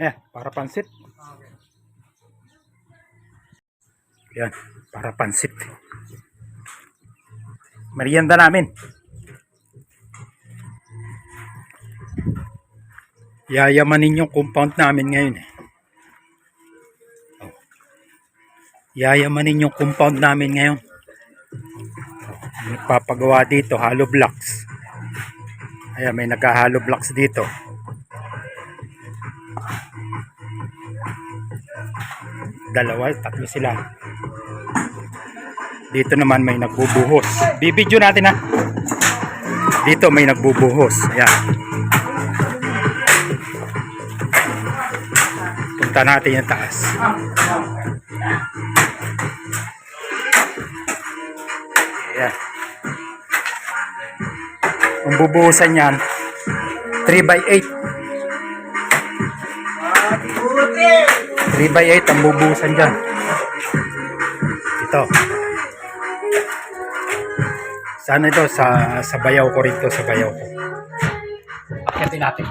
Eh, para pansit. Yan, para pansit. Merienda namin. Yayamanin yung compound namin ngayon eh. Oh. Yayamanin yung compound namin ngayon. Nagpapagawa dito, hollow blocks. Ayan, may nagka-hollow blocks dito. Dalawa, tatlo sila. Dito naman may nagbubuhos. Bibidyo natin ha. Dito may nagbubuhos. Ayan. Punta natin yung taas. Ayan. Ang bubuhusan yan, 3 by 8. 3 by 8 ang bubuhusan dyan. Ito. Saan ito? Sa, sa bayaw ko rito, sa bayaw ko. Akyatin natin.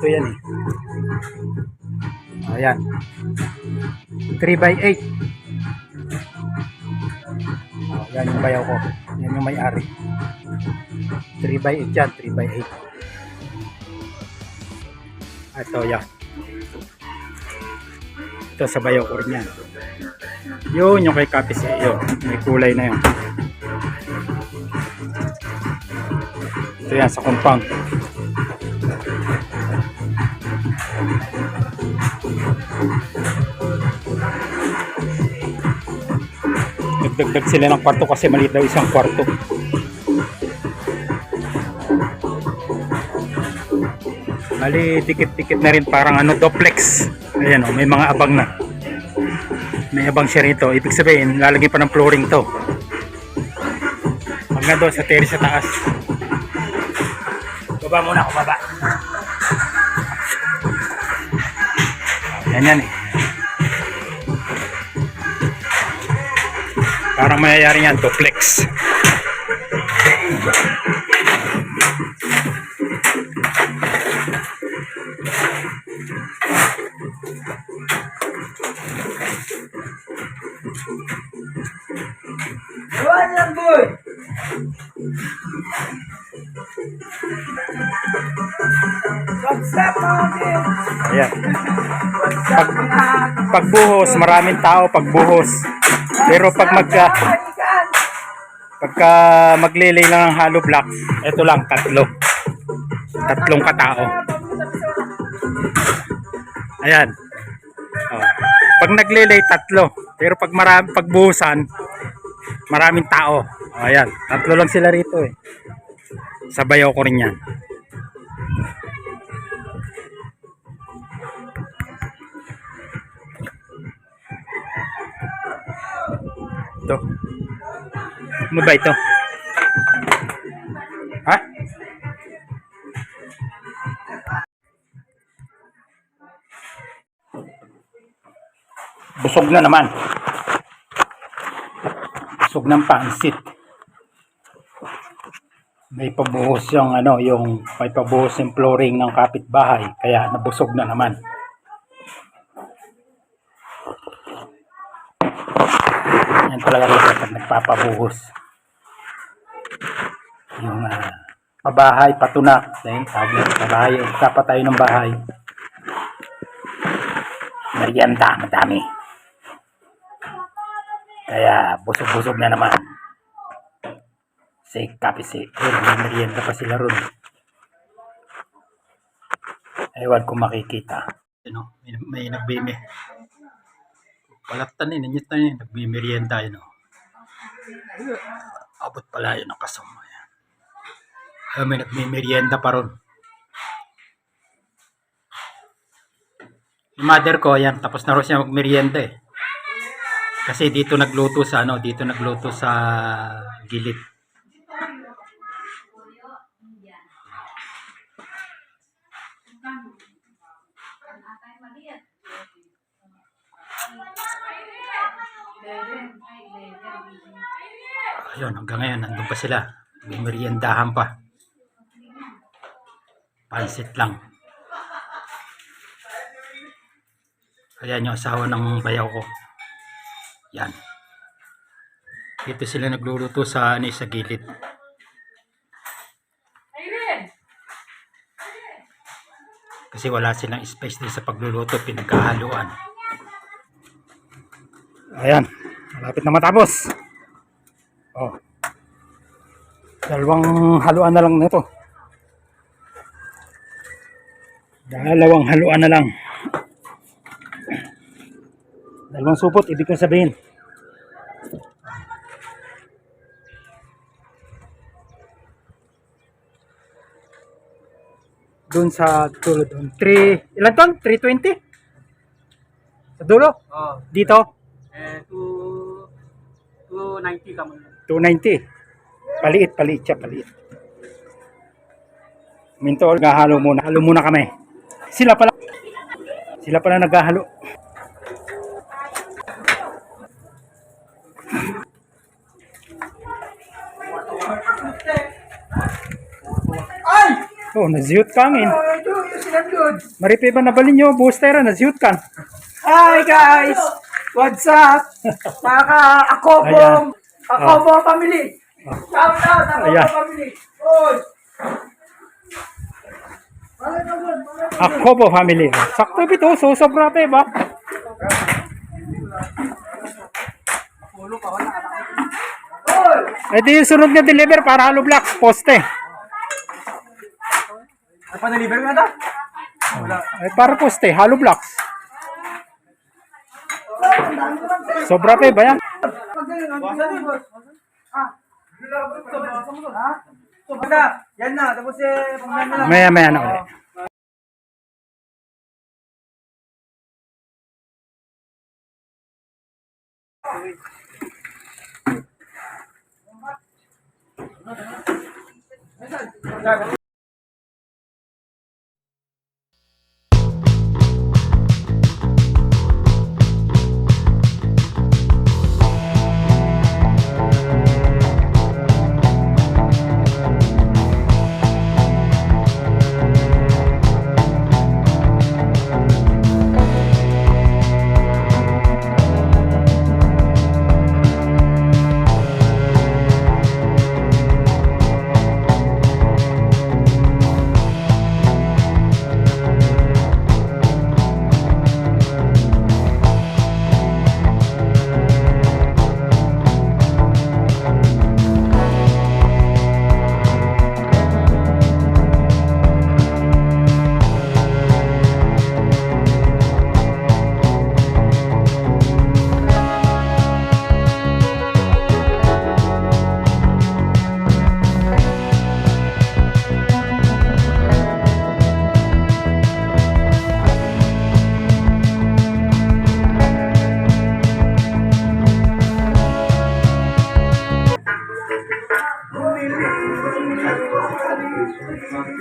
Ito yan eh. Ayan. 3 by 8. Oh, yan yung bayaw ko. Yan yung may-ari. 3 by 8 yan. 3 by 8. Ito yan. Ito sa bayaw ko rin yan. Yun yung kay Kapis eh. Yun. May kulay na yun. Ito yan sa compound. Nagdagdag sila ng kwarto kasi maliit daw isang kwarto. Mali, dikit-dikit na rin parang ano, duplex. Ayan o, may mga abang na. May abang siya rito. Ibig sabihin, lalagyan pa ng flooring to. Hanggang doon sa terrace sa taas. Baba muna ako, baba. Yan yan eh. Parang mayayari yan, duplex. Buwan Ayan. Mga Pagbuhos, maraming tao pagbuhos. Pero pag magka, kaibigan? pagka maglilay lang ng hollow block, ito lang, tatlo. Tatlong katao. Ayan. Oh. Pag naglilay, tatlo. Pero pag marami, pagbuhusan, maraming tao. Oh, ayan. Tatlo lang sila rito eh. Sabayaw ko rin yan. Ito. Ano ba ito? Ha? Busog na naman. Busog ng pansit. May pabuhos yung ano, yung may pabuhos yung flooring ng kapitbahay kaya nabusog na naman. Yan talaga rin pag nagpapabuhos. Yung ah, pabahay, patunak. Dahil na pabahay, kapatayo ng bahay. Merienda, madami. Kaya busog-busog na naman. Si Kapisi. Ayun, may merienda pa sila ron. Ewan kung makikita. Ano, may, may nagbimi. Palatan eh, nanyit na yun. Nagbimerienda yun. Oh. Abot pala yun ang kasama. Yan. Ayun, may nagmimerienda pa ron. Yung mother ko, yan, tapos na rin siya magmerienda eh. Kasi dito nagluto sa ano, dito nagluto sa gilid. Ayun, hanggang ngayon, nandun pa sila. Meriendahan pa. Pansit lang. Ayan yung asawa ng bayaw ko. Yan. Dito sila nagluluto sa ano sa gilid. Kasi wala silang space din sa pagluluto, pinagkahaluan. Ayan, malapit na matapos. Oh. Dalawang haluan na lang nito. Dalawang haluan na lang. Dalawang supot, ibig kong sabihin. Doon sa dulo doon. 3, ilan ton? 320? Sa dulo? Oh, Dito? eh, two, 290 ka muna. 290. Paliit, paliit siya, paliit. Minto, naghahalo muna. Halo muna kami. Sila pala. Sila pala naghahalo. Oh, naziyot kangin. Maripe ba nabalin nyo? Boostera, naziyot kan. Hi guys! What's up? Mga ka-akobong, akobo family. Shout out, akobo Ayan. family. Oy! Ako po, family. Sakto bito, so sobra pa ba? Eh di yung sunod na deliver para halo blocks, poste. Ay, pa-deliver nga daw? Eh para poste, halo blocks. Sobra pa ba yan? So, banda, yan na. Tapos eh, pangyan na lang. Maya maya na ulit.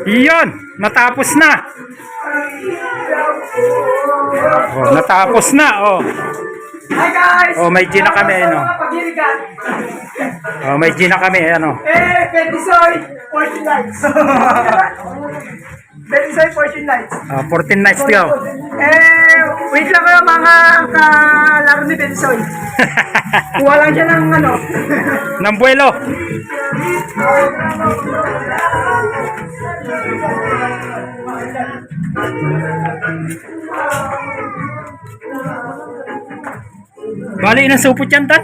Iyon, natapos na. Oh, natapos na, oh. Hi guys! Oh, may G na kami, no? Mga pagirikan. Oh, may G na kami, ano. Eh, Betisoy, Fortune Lights. Betisoy, Fortune Lights. Oh, 14 nights to go. Eh, wait lang kayo mga kalaro ni Betisoy. Kuha lang siya ng ano. Nang buwelo. Bali, ilang supot yan, Tan?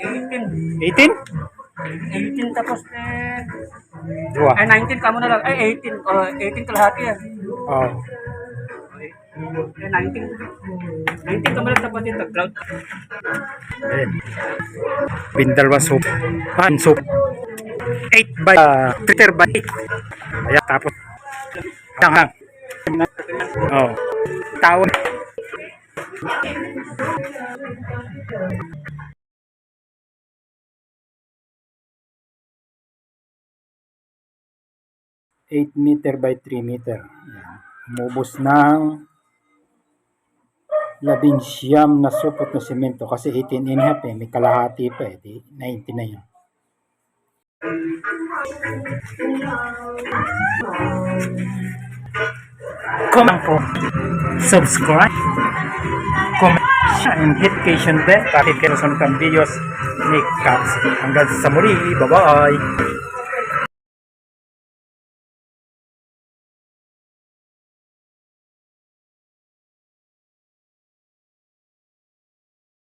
18. 18? 18 tapos eh, Dua. ay 19 ka muna lang. Ay, 18. Oh, 18 kalahati yan. Oh. Eh, 19. 19 ka muna tapos yung cloud. Ayan. Bindalwa soup. Pan soup. 8 by uh, Twitter by 8. Ayan, tapos. Hang hang. Oh. Tao. Eight meter by 3 meter. Umubos ng labing siyam na supot na semento kasi 18 and a half eh, may kalahati pa eh, di 90 na yun. Comment po, subscribe, comment, and hit notification bell para kayo sa mga videos ni Caps. Hanggang sa muli, bye-bye!